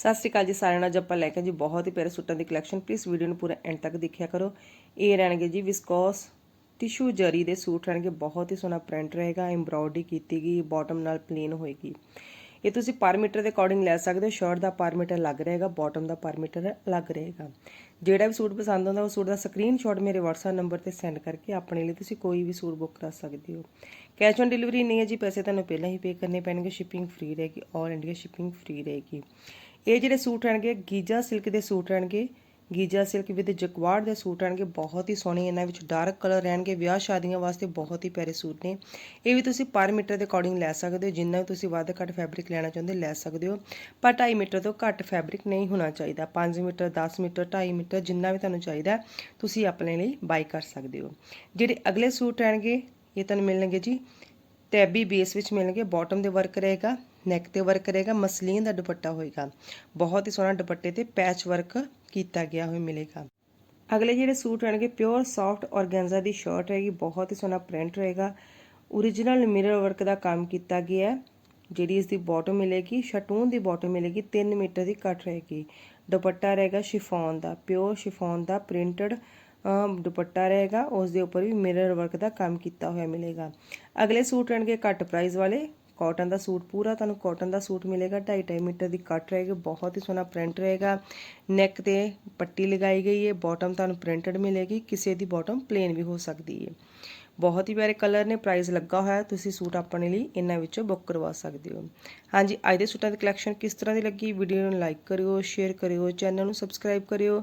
ਸਤਿ ਸ਼੍ਰੀ ਅਕਾਲ ਜੀ ਸਾਰਿਆਂ ਨੂੰ। ਅੱਜ ਆਪਾਂ ਲੈ ਕੇ ਜੀ ਬਹੁਤ ਹੀ ਪਿਆਰੇ ਸੂਟਾਂ ਦੀ ਕਲੈਕਸ਼ਨ ਪਲੀਜ਼ ਵੀਡੀਓ ਨੂੰ ਪੂਰਾ ਐਂਡ ਤੱਕ ਦੇਖਿਆ ਕਰੋ। ਇਹ ਰਹਿਣਗੇ ਜੀ ਵਿਸਕੋਸ ਟਿਸ਼ੂ ਜਰੀ ਦੇ ਸੂਟ, ਰਹਿਣਗੇ ਬਹੁਤ ਹੀ ਸੋਹਣਾ ਪ੍ਰਿੰਟ ਰਹੇਗਾ ਐਮਬ੍ਰੋਇਡਰੀ ਕੀਤੀ ਗਈ ਬਾਟਮ ਨਾਲ ਪਲੇਨ ਹੋਏਗੀ। ਇਹ ਤੁਸੀਂ ਪਰ ਮੀਟਰ ਦੇ ਅਕੋਰਡਿੰਗ ਲੈ ਸਕਦੇ ਹੋ। ਸ਼ਰਟ ਦਾ ਪਰ ਮੀਟਰ ਲੱਗ ਰਹੇਗਾ ਬਾਟਮ ਦਾ ਪਰ ਮੀਟਰ ਅਲੱਗ ਰਹੇਗਾ। ਜਿਹੜਾ ਵੀ ਸੂਟ ਪਸੰਦ ਆਉਂਦਾ, ਉਹ ਸੂਟ ਦਾ ਸਕਰੀਨਸ਼ਾਟ ਮੇਰੇ WhatsApp ਨੰਬਰ ਤੇ ਸੈਂਡ ਕਰਕੇ ਆਪਣੇ ਲਈ ਤੁਸੀਂ ਕੋਈ ਵੀ ਸੂਟ ਬੁੱਕ ਕਰਾ ਸਕਦੇ ਹੋ। ਕੈਸ਼ ਔਨ ਡਿਲੀਵਰੀ ਨਹੀਂ ਹੈ ਜੀ, ਪੈਸੇ ਤੁਹਾਨੂੰ ਪਹਿਲਾਂ ਹੀ ਪੇ ਕਰਨੇ ਪੈਣਗੇ। ਸ਼ਿਪਿੰਗ ਫ੍ਰੀ ਰਹੇਗੀ ਆਲ ਇੰਡੀਆ ਸ਼ਿਪਿੰਗ ਫ੍ਰੀ ਰਹੇਗੀ। ਇਹ ਜਿਹੜੇ ਸੂਟ ਰਹਿਣਗੇ, ਗੀਜਾ ਸਿਲਕ ਦੇ ਸੂਟ ਰਹਿਣਗੇ। ਗੀਜਾ ਸਿਲਕ ਵਿਦ ਜਕਵਾੜ ਦੇ ਸੂਟ ਰਹਿਣਗੇ ਬਹੁਤ ਹੀ ਸੋਹਣੇ, ਇਹਨਾਂ ਵਿੱਚ ਡਾਰਕ ਕਲਰ ਰਹਿਣਗੇ, ਵਿਆਹ ਸ਼ਾਦੀਆਂ ਵਾਸਤੇ ਬਹੁਤ ਹੀ ਪਿਆਰੇ ਸੂਟ ਨੇ। ਇਹ ਵੀ ਤੁਸੀਂ ਪਰ ਮੀਟਰ ਦੇ ਅਕੋਰਡਿੰਗ ਲੈ ਸਕਦੇ ਹੋ, ਜਿੰਨਾ ਵੀ ਤੁਸੀਂ ਵੱਧ ਘੱਟ ਫੈਬਰਿਕ ਲੈਣਾ ਚਾਹੁੰਦੇ ਲੈ ਸਕਦੇ ਹੋ। ਪਰ 2.5 ਮੀਟਰ ਤੋਂ ਘੱਟ ਫੈਬਰਿਕ ਨਹੀਂ ਹੋਣਾ ਚਾਹੀਦਾ। 5 ਮੀਟਰ 10 ਮੀਟਰ 2.5 ਮੀਟਰ ਜਿੰਨਾ ਵੀ ਤੁਹਾਨੂੰ ਚਾਹੀਦਾ, ਤੁਸੀਂ ਆਪਣੇ ਲਈ ਬਾਈ ਕਰ ਸਕਦੇ ਹੋ। ਜਿਹੜੇ ਅਗਲੇ ਸੂਟ ਰਹਿਣਗੇ, ਇਹ ਤੁਹਾਨੂੰ ਮਿਲਣਗੇ ਜੀ ਟੈਬੀ ਬੇਸ ਵਿੱਚ ਮਿਲਣਗੇ ਬਾਟਮ ਦੇ ਵਰਕ ਰਹੇਗਾ ਨੈਕ ਤੇ ਵਰਕ ਰਹੇਗਾ, ਮਸਲੀਨ ਦਾ ਦੁਪੱਟਾ ਹੋਏਗਾ। ਬਹੁਤ ਹੀ ਸੋਹਣਾ ਦੁਪੱਟੇ ਤੇ ਪੈਚ ਵਰਕ ਕੀਤਾ ਗਿਆ ਹੋਇਆ ਮਿਲੇਗਾ। ਅਗਲੇ ਜਿਹੜੇ ਸੂਟ ਰਹਿਣਗੇ ਪਿਓਰ ਸੌਫਟ ਔਰਗੈਂਜ਼ਾ ਦੀ ਸ਼ਰਟ ਰਹੇਗੀ, ਬਹੁਤ ਹੀ ਸੋਹਣਾ ਪ੍ਰਿੰਟ ਰਹੇਗਾ। Origignal ਮਿਰਰ ਵਰਕ ਦਾ ਕੰਮ ਕੀਤਾ ਗਿਆ ਹੈ, ਜਿਹੜੀ ਇਸ ਦੀ ਬਾਟਮ ਮਿਲੇਗੀ, ਸ਼ਟੂਨ ਦੀ ਬਾਟਮ ਮਿਲੇਗੀ 3 ਮੀਟਰ ਦੀ ਕੱਟ ਰਹੇਗੀ। ਦੁਪੱਟਾ ਰਹੇਗਾ ਸ਼ਿਫੋਨ ਦਾ ਪਿਓਰ ਸ਼ਿਫੋਨ ਦਾ ਪ੍ਰਿੰਟਡ ਦੁਪੱਟਾ ਰਹੇਗਾ ਉਸ ਦੇ ਉੱਪਰ ਵੀ ਮਿਰਰ ਵਰਕ ਦਾ ਕੰਮ ਕੀਤਾ ਹੋਇਆ ਮਿਲੇਗਾ। ਅਗਲੇ ਸੂਟ ਰਹਿਣਗੇ ਘੱਟ ਪ੍ਰਾਈਸ ਵਾਲੇ। ਕਾਟਨ ਦਾ ਸੂਟ ਪੂਰਾ, ਤੁਹਾਨੂੰ ਕਾਟਨ ਦਾ ਸੂਟ ਮਿਲੇਗਾ। 2.5 ਮੀਟਰ ਦੀ ਕੱਟ ਰਹੇਗੀ, ਬਹੁਤ ਹੀ ਸੋਹਣਾ ਪ੍ਰਿੰਟ ਰਹੇਗਾ। ਨੈਕ ਤੇ ਪੱਟੀ ਲਗਾਈ ਗਈ ਹੈ ਬਾਟਮ ਤੁਹਾਨੂੰ ਪ੍ਰਿੰਟਡ ਮਿਲੇਗੀ, ਕਿਸੇ ਦੀ ਬਾਟਮ ਪਲੇਨ ਵੀ ਹੋ ਸਕਦੀ ਹੈ। ਬਹੁਤ ਹੀ ਪਿਆਰੇ ਕਲਰ ਨੇ ਪ੍ਰਾਈਸ ਲੱਗਾ ਹੋਇਆ ਤੁਸੀਂ ਸੂਟ ਆਪਣੇ ਲਈ ਇਹਨਾਂ ਵਿੱਚੋਂ ਬੁੱਕ ਕਰਵਾ ਸਕਦੇ ਹੋ। ਹਾਂਜੀ, ਅੱਜ ਦੇ ਸੂਟਾਂ ਦੀ ਕਲੈਕਸ਼ਨ ਕਿਸ ਤਰ੍ਹਾਂ ਦੀ ਲੱਗੀ? ਵੀਡੀਓ ਨੂੰ ਲਾਈਕ ਕਰਿਓ ਸ਼ੇਅਰ ਕਰਿਓ ਚੈਨਲ ਨੂੰ ਸਬਸਕ੍ਰਾਈਬ ਕਰਿਓ।